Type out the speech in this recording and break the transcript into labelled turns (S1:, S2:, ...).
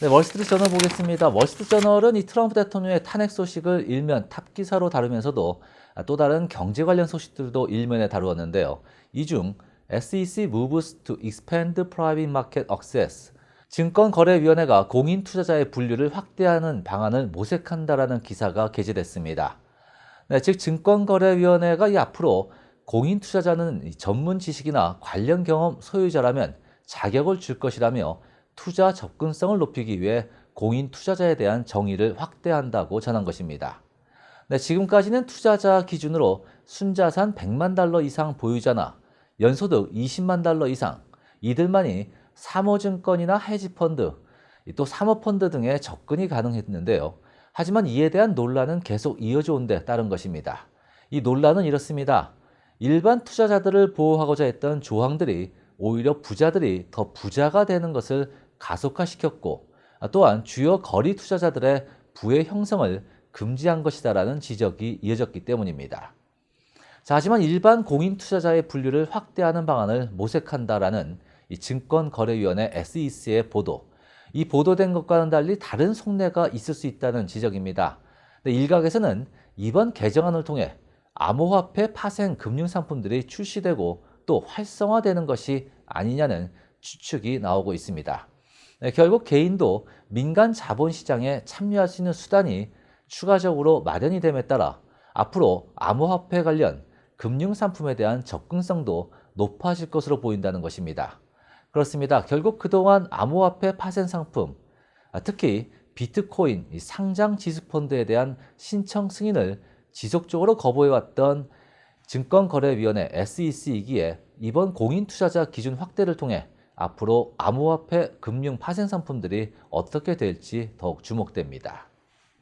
S1: 네, 월스트리트 저널 보겠습니다. 월스트리트 저널은 이 트럼프 대통령의 탄핵 소식을 일면 탑 기사로 다루면서도 또 다른 경제 관련 소식들도 일면에 다루었는데요. 이 중 SEC moves to expand private market access 증권거래위원회가 공인 투자자의 분류를 확대하는 방안을 모색한다라는 기사가 게재됐습니다. 네, 즉 증권거래위원회가 이 앞으로 공인 투자자는 이 전문 지식이나 관련 경험 소유자라면 자격을 줄 것이라며 투자 접근성을 높이기 위해 공인 투자자에 대한 정의를 확대한다고 전한 것입니다. 네, 지금까지는 투자자 기준으로 순자산 100만 달러 이상 보유자나 연소득 20만 달러 이상 이들만이 사모증권이나 헤지펀드, 또 사모펀드 등에 접근이 가능했는데요. 하지만 이에 대한 논란은 계속 이어져 온 데 따른 것입니다. 이 논란은 이렇습니다. 일반 투자자들을 보호하고자 했던 조항들이 오히려 부자들이 더 부자가 되는 것을 가속화시켰고 또한 주요 거리 투자자들의 부의 형성을 금지한 것이다라는 지적이 이어졌기 때문입니다. 자, 하지만 일반 공인 투자자의 분류를 확대하는 방안을 모색한다라는 이 증권거래위원회 SEC의 보도. 이 보도된 것과는 달리 다른 속내가 있을 수 있다는 지적입니다. 일각에서는 이번 개정안을 통해 암호화폐 파생 금융 상품들이 출시되고 또 활성화되는 것이 아니냐는 추측이 나오고 있습니다. 네, 결국 개인도 민간 자본 시장에 참여할 수 있는 수단이 추가적으로 마련이 됨에 따라 앞으로 암호화폐 관련 금융 상품에 대한 접근성도 높아질 것으로 보인다는 것입니다. 그렇습니다. 결국 그동안 암호화폐 파생 상품, 아, 특히 비트코인 상장 지수펀드에 대한 신청 승인을 지속적으로 거부해왔던 증권거래위원회 SEC이기에 이번 공인투자자 기준 확대를 통해 앞으로 암호화폐 금융 파생 상품들이 어떻게 될지 더욱 주목됩니다.